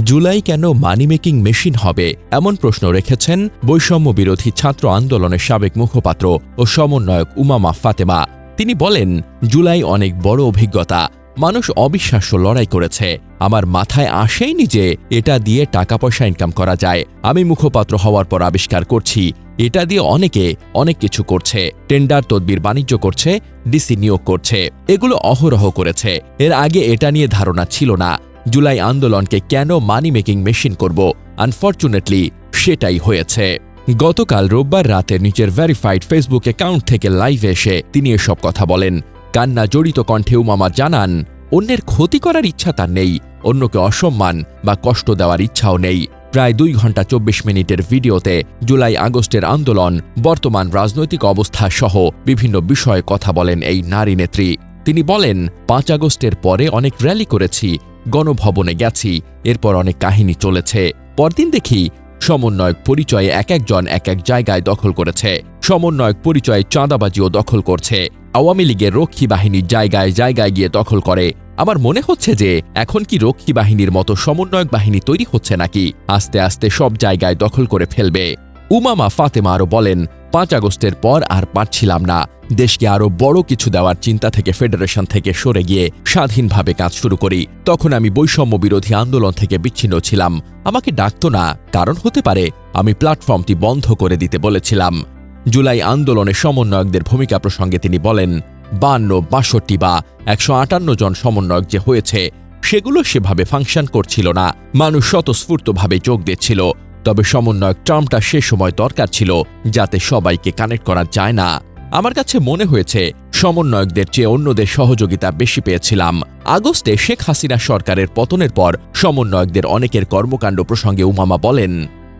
জুলাই কেন money making machine হবে? এমন প্রশ্ন রেখেছেন বৈষম্য বিরোধী ছাত্র আন্দোলনের সাবেক মুখপাত্র ও সমন্বয়ক উমামা ফাতেমা। তিনি বলেন, জুলাই অনেক বড় অভিজ্ঞতা। মানুষ অবিশ্বাস্য লড়াই করেছে। আমার মাথায় আসেইনি যে এটা দিয়ে টাকা পয়সা ইনকাম করা যায়। আমি মুখপাত্র হওয়ার পর আবিষ্কার করছি। এটা দিয়ে অনেকে অনেক কিছু করছে। টেন্ডার তদবির বাণিজ্য করছে, ডিসি নিয়োগ করছে। এগুলো অহরহ করেছে। এর আগে এটা নিয়ে ধারণা ছিল না। জুলাই আন্দোলনকে কেন মানি মেকিং মেশিন করব? আনফর্চুনেটলি সেটাই হয়েছে। গতকাল রোববার রাতে নিজের ভেরিফাইড ফেসবুক অ্যাকাউন্ট থেকে লাইভে এসে তিনি এসব কথা বলেন। কান্না জড়িত কণ্ঠে উমামা জানান, অন্যের ক্ষতি করার ইচ্ছা তার নেই, অন্যকে অসম্মান বা কষ্ট দেওয়ার ইচ্ছাও নেই। প্রায় দুই ঘণ্টা চব্বিশ মিনিটের ভিডিওতে জুলাই আগস্টের আন্দোলন, বর্তমান রাজনৈতিক অবস্থা সহ বিভিন্ন বিষয়ে কথা বলেন এই নারী নেত্রী। তিনি বলেন, পাঁচ আগস্টের পরে অনেক র্যালি করেছি গণভবনে গেছি, এরপর অনেক কাহিনী চলেছে। পরদিন দেখি সমন্বয়ক পরিচয়ে এক একজন এক এক জায়গায় দখল করেছে। সমন্বয়ক পরিচয়ে চাঁদাবাজিও দখল করছে। আওয়ামী লীগের রক্ষী বাহিনীর জায়গায় জায়গায় গিয়ে দখল করে। আমার মনে হচ্ছে যে এখন কি রক্ষী বাহিনীর মতো সমন্বয়ক বাহিনী তৈরি হচ্ছে নাকি? আস্তে আস্তে সব জায়গায় দখল করে ফেলবে। উমামা ফাতেমা আরও বলেন পাঁচ আগস্টের পর আর পারছিলাম না। দেশকে আরও বড় কিছু দেওয়ার চিন্তা থেকে ফেডারেশন থেকে সরে গিয়ে স্বাধীনভাবে কাজ শুরু করি। তখন আমি বৈষম্য বিরোধী আন্দোলন থেকে বিচ্ছিন্ন ছিলাম। আমাকে ডাকতো না, কারণ হতে পারে আমি প্ল্যাটফর্মটি বন্ধ করে দিতে বলেছিলাম। জুলাই আন্দোলনে সমন্বয়কদের ভূমিকা প্রসঙ্গে তিনি বলেন, বান্ন, বাষট্টি বা একশো আটান্ন জন সমন্বয়ক যে হয়েছে, সেগুলো সেভাবে ফাংশন করছিল না। মানুষ স্বতঃস্ফূর্তভাবে যোগ দিচ্ছিল। তবে সমন্বয়ক ট্রাম্পটা সে সময় দরকার ছিল, যাতে সবাইকে কানেক্ট করা যায় না। আমার কাছে মনে হয়েছে, সমন্বয়কদের চেয়ে অন্যদের সহযোগিতা বেশি পেয়েছিলাম। আগস্টে শেখ হাসিনা সরকারের পতনের পর সমন্বয়কদের অনেকের কর্মকাণ্ড প্রসঙ্গে উমামা বলেন,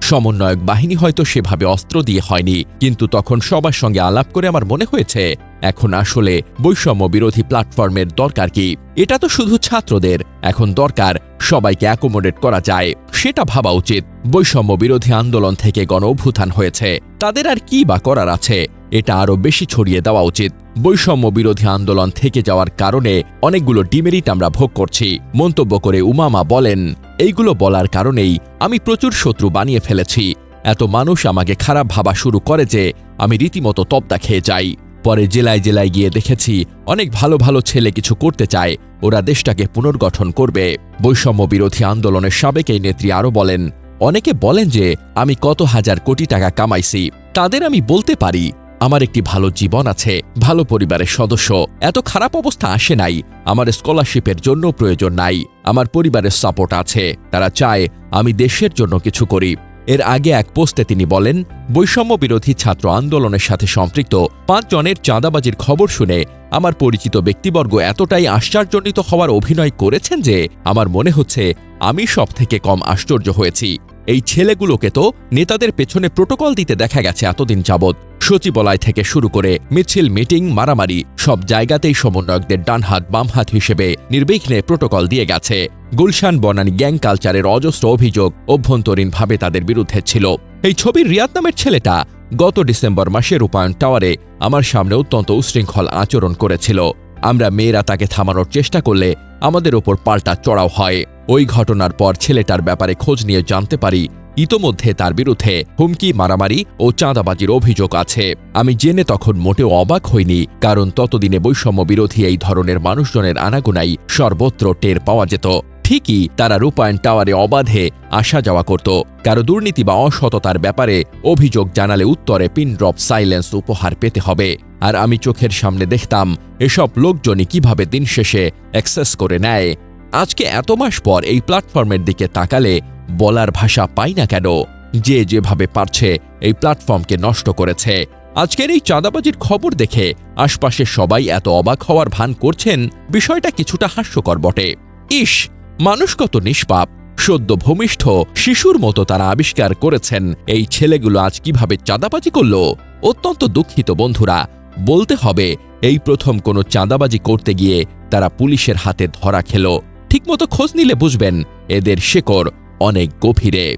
সমন্বয়ক বাহিনী হয়তো সেভাবে অস্ত্র দিয়ে হয়নি, কিন্তু তখন সবার সঙ্গে আলাপ করে আমার মনে হয়েছে এখন আসলে বৈষম্য বিরোধী প্ল্যাটফর্মের দরকার কি? এটা তো শুধু ছাত্রদের। এখন দরকার সবাইকে অ্যাকোমোডেট করা যায়। সেটা ভাবা উচিত। বৈষম্য বিরোধী আন্দোলন থেকে গণ অভ্যুত্থান হয়েছে। তাদের আর কি বা করার আছে? এটা আরও বেশি ছড়িয়ে দেওয়া উচিত। বৈষম্য বিরোধী আন্দোলন থেকে যাওয়ার কারণে অনেকগুলো ডিমেরিট আমরা ভোগ করছি। মন্তব্য করে উমামা বলেন, এইগুলো বলার কারণেই আমি প্রচুর শত্রু বানিয়ে ফেলেছি। এত মানুষ আমাকে খারাপ ভাবা শুরু করে যে আমি রীতিমতো তপ্তা খেয়ে যাই। পরে জেলায় জেলায় গিয়ে দেখেছি অনেক ভালো ভালো ছেলে কিছু করতে চায়। ওরা দেশটাকে পুনর্গঠন করবে। বৈষম্য বিরোধী আন্দোলনের সাবেক এই নেত্রী আরও বলেন, অনেকে বলেন যে আমি কত হাজার কোটি টাকা কামাইছি। তাদের আমি বলতে পারি, আমার একটি ভালো জীবন আছে, ভালো পরিবারের সদস্য। এত খারাপ অবস্থা আসে নাই, আমার স্কলারশিপের জন্য প্রয়োজন নাই, আমার পরিবারের সাপোর্ট আছে। তারা চায় আমি দেশের জন্য কিছু করি। এর আগে এক পোস্টে তিনি বলেন বৈষম্য বিরোধী ছাত্র আন্দোলনের সাথে সম্পৃক্ত পাঁচজনের চাঁদাবাজির খবর শুনে আমার পরিচিত ব্যক্তিবর্গ এতটাই আশ্চর্যজনিত হওয়ার অভিনয় করেছেন যে আমার মনে হচ্ছে আমি সবথেকে কম আশ্চর্য হয়েছি। এই ছেলেগুলোকে তো নেতাদের পেছনে প্রোটোকল দিতে দেখা গেছে এতদিন যাবৎ। সচিবালয় থেকে শুরু করে মিছিল, মিটিং, মারামারি, সব জায়গাতেই সমন্বয়কদের ডানহাত, বামহাত হিসেবে নির্বিঘ্নে প্রোটোকল দিয়ে গেছে। গুলশান বনানী গ্যাং কালচারের অজস্র অভিযোগ অভ্যন্তরীণভাবে তাদের বিরুদ্ধে ছিল। এই ছবির রিয়াদ নামের ছেলেটা গত ডিসেম্বর মাসে রূপায়ণ টাওয়ারে আমার সামনে অত্যন্ত উশৃঙ্খল আচরণ করেছিল। আমরা মেয়েরা তাকে থামানোর চেষ্টা করলে আমাদের ওপর পাল্টা চড়াও হয়। ওই ঘটনার পর ছেলেটার ব্যাপারে খোঁজ নিয়ে জানতে পারি, ইতোমধ্যে তার বিরুদ্ধে হুমকি, মারামারি ও চাঁদাবাজির অভিযোগ আছে। আমি জেনে তখন মোটেও অবাক হইনি, কারণ ততদিনে বৈষম্য বিরোধী এই ধরনের মানুষজনের আনাগোনাই সর্বত্র টের পাওয়া যেত। ঠিকই তারা রূপায়ণ টাওয়ারে অবাধে আসা যাওয়া করত। কারও দুর্নীতি বা অসততার ব্যাপারে অভিযোগ জানালে উত্তরে পিনড্রপ সাইলেন্স উপহার পেতে হবে। আর আমি চোখের সামনে দেখতাম, এসব লোকজনই কীভাবে দিন শেষে অ্যাক্সেস করে নেয়। আজকে এত মাস পর এই প্ল্যাটফর্মের দিকে তাকালে বলার ভাষা পাই না কেন? যে যেভাবে পারছে এই প্ল্যাটফর্মকে নষ্ট করেছে। আজকের এই চাঁদাবাজির খবর দেখে আশপাশের সবাই এত অবাক হওয়ার ভান করছেন, বিষয়টা কিছুটা হাস্যকর বটে। ইস, মানুষ কত নিষ্পাপ, সদ্য ভূমিষ্ঠ শিশুর মতো তারা আবিষ্কার করেছেন এই ছেলেগুলো আজ কীভাবে চাঁদাবাজি করল? অত্যন্ত দুঃখিত বন্ধুরা, বলতে হবে এই প্রথম কোনো চাঁদাবাজি করতে গিয়ে তারা পুলিশের হাতে ধরা খেল। ঠিকমতো খোঁজ নিলে বুঝবেন এদের শেকড় অনেক গভীরে।